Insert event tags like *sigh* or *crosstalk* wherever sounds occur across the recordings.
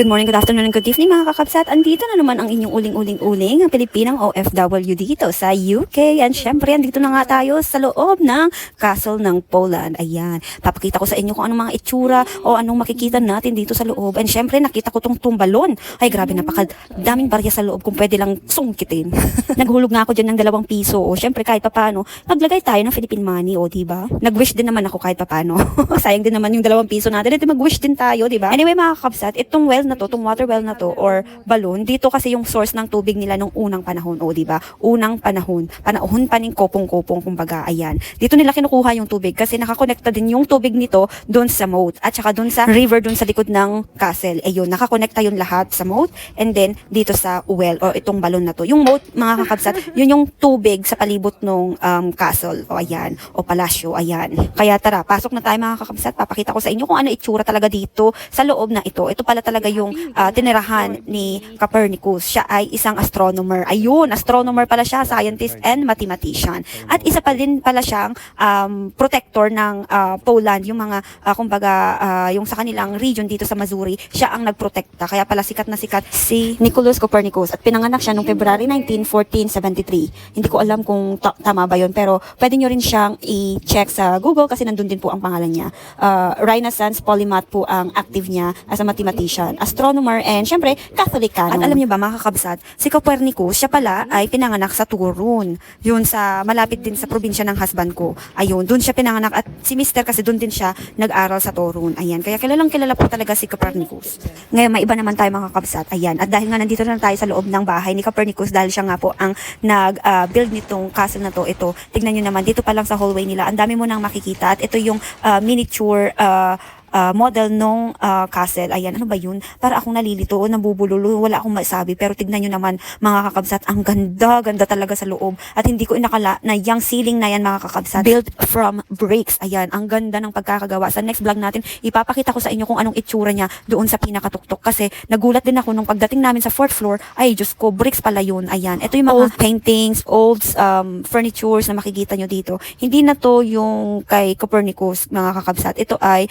Good morning, good afternoon, and good evening mga kakabsat. Andito na naman ang inyong uling-uling-uling, ang Pilipinang OFW dito sa UK. And syempre, andito na nga tayo sa loob ng castle ng Poland. Ayan, papakita ko sa inyo kung anong mga itsura o anong makikita natin dito sa loob. And syempre, nakita ko tong tumbalon. Ay, grabe, napaka daming barya sa loob kung pwede lang sungkitin. *laughs* Naghulog nga ako dyan ng dalawang piso. O syempre, kahit papano, maglagay tayo ng Philippine money, o diba? Nag-wish din naman ako kahit papano. *laughs* Sayang din naman yung dalawang piso natin. Ito mag-wish din tayo, diba? Anyway, mga kakabsat, itong well na to, itong water well na to, or balloon, dito kasi yung source ng tubig nila nung unang panahon, o diba? Unang panahon. Panahon pa ng kopong-kopong, kumbaga, ayan. Dito nila kinukuha yung tubig kasi nakakonekta din yung tubig nito doon sa moat at saka doon sa river doon sa likod ng castle. Ayun, nakakonekta yun lahat sa moat and then dito sa well o itong balon na to. Yung moat, mga kakabsat, *laughs* yun yung tubig sa palibot ng um, castle. O ayan, o palasyo, ayan. Kaya tara, pasok na tayo mga kakabsat. Papakita ko sa inyo kung ano itsura talaga dito sa loob na ito. Ito pala talaga yung ah, tinirahan ni Copernicus. Siya ay isang astronomer. Ayun, astronomer pala siya, scientist and mathematician. At isa pa din pala siyang um, protector ng ah, Poland, yung mga, ah, kumbaga, ah, yung sa kanilang region dito sa Missouri, siya ang nagprotekta. Kaya pala sikat na sikat si Nicholas Copernicus. At pinanganak siya noong February 19, 1473. Hindi ko alam kung ta- tama ba yun, pero pwede nyo rin siyang i-check sa Google kasi nandun din po ang pangalan niya. Uh, Renaissance Polymath po ang active niya as a mathematician, astronomer, and syempre, Catholic canon. At alam niyo ba, mga kakabsat, si Copernicus, siya pala ay pinanganak sa Turun. Yun sa, malapit din sa probinsya ng husband ko. Ayun, dun siya pinanganak at si Mister kasi dun din siya nag-aral sa Turun. Ayan, kaya kilalang kilala po talaga si Copernicus. Ngayon, may iba naman tayo mga kakabsat. Ayan, at dahil nga nandito na tayo sa loob ng bahay ni Copernicus, dahil siya nga po ang nag-build nitong castle na to, ito, tignan nyo naman, dito pa lang sa hallway nila, ang dami mo nang makikita at ito yung ah, miniature ah, ah, model nung ah, castle. Ayan, ano ba yun? Para akong nalilito o nabubululo, wala akong masabi. Pero tignan nyo naman, mga kakabsat, ang ganda, ganda talaga sa loob. At hindi ko inakala na yung ceiling na yan, mga kakabsat, built from bricks. Ayan, ang ganda ng pagkakagawa. Sa next vlog natin, ipapakita ko sa inyo kung anong itsura niya doon sa pinakatuktok. Kasi nagulat din ako nung pagdating namin sa fourth floor, ay, Diyos ko, bricks pala yun. Ayan, ito yung mga old paintings, old um, furnitures na makikita nyo dito. Hindi na to yung kay Copernicus, mga kakabsat. Ito ay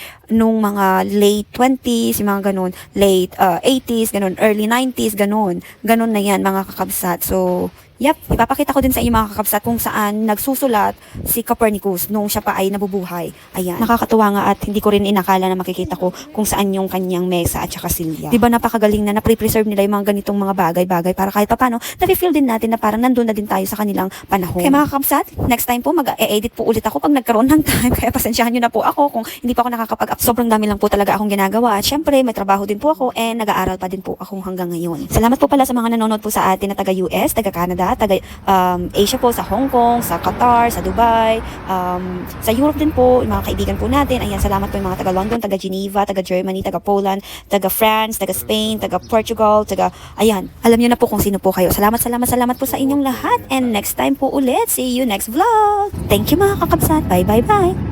nung mga late 20s, yung mga ganun, late uh, 80s, ganun, early 90s, ganun. Ganun na yan, mga kakabsat. So, Yep, ipapakita ko din sa inyo mga kakabsat kung saan nagsusulat si Copernicus nung siya pa ay nabubuhay. Ayan. Nakakatuwa nga at hindi ko rin inakala na makikita ko kung saan yung kanyang mesa at saka silya. Diba napakagaling na na-preserve nila yung mga ganitong mga bagay-bagay para kahit papano, na-feel din natin na parang nandun na din tayo sa kanilang panahon. Kaya mga kakabsat, next time po mag-e-edit po ulit ako pag nagkaroon ng time. *laughs* Kaya pasensyahan nyo na po ako kung hindi pa ako nakakapag-up. Sobrang dami lang po talaga akong ginagawa. At syempre, may trabaho din po ako and nag-aaral pa din po ako hanggang ngayon. Salamat po pala sa mga nanonood po sa atin na taga-US, taga-Canada, taga um, Asia po, sa Hong Kong, sa Qatar, sa Dubai, um, sa Europe din po, yung mga kaibigan po natin. Ayan, salamat po yung mga taga-London, taga-Geneva, taga-Germany, taga-Poland, taga-France, taga-Spain, taga-Portugal, taga... Ayan, alam niyo na po kung sino po kayo. Salamat, salamat, salamat po sa inyong lahat. And next time po ulit. See you next vlog. Thank you mga kakabsat. Bye, bye, bye.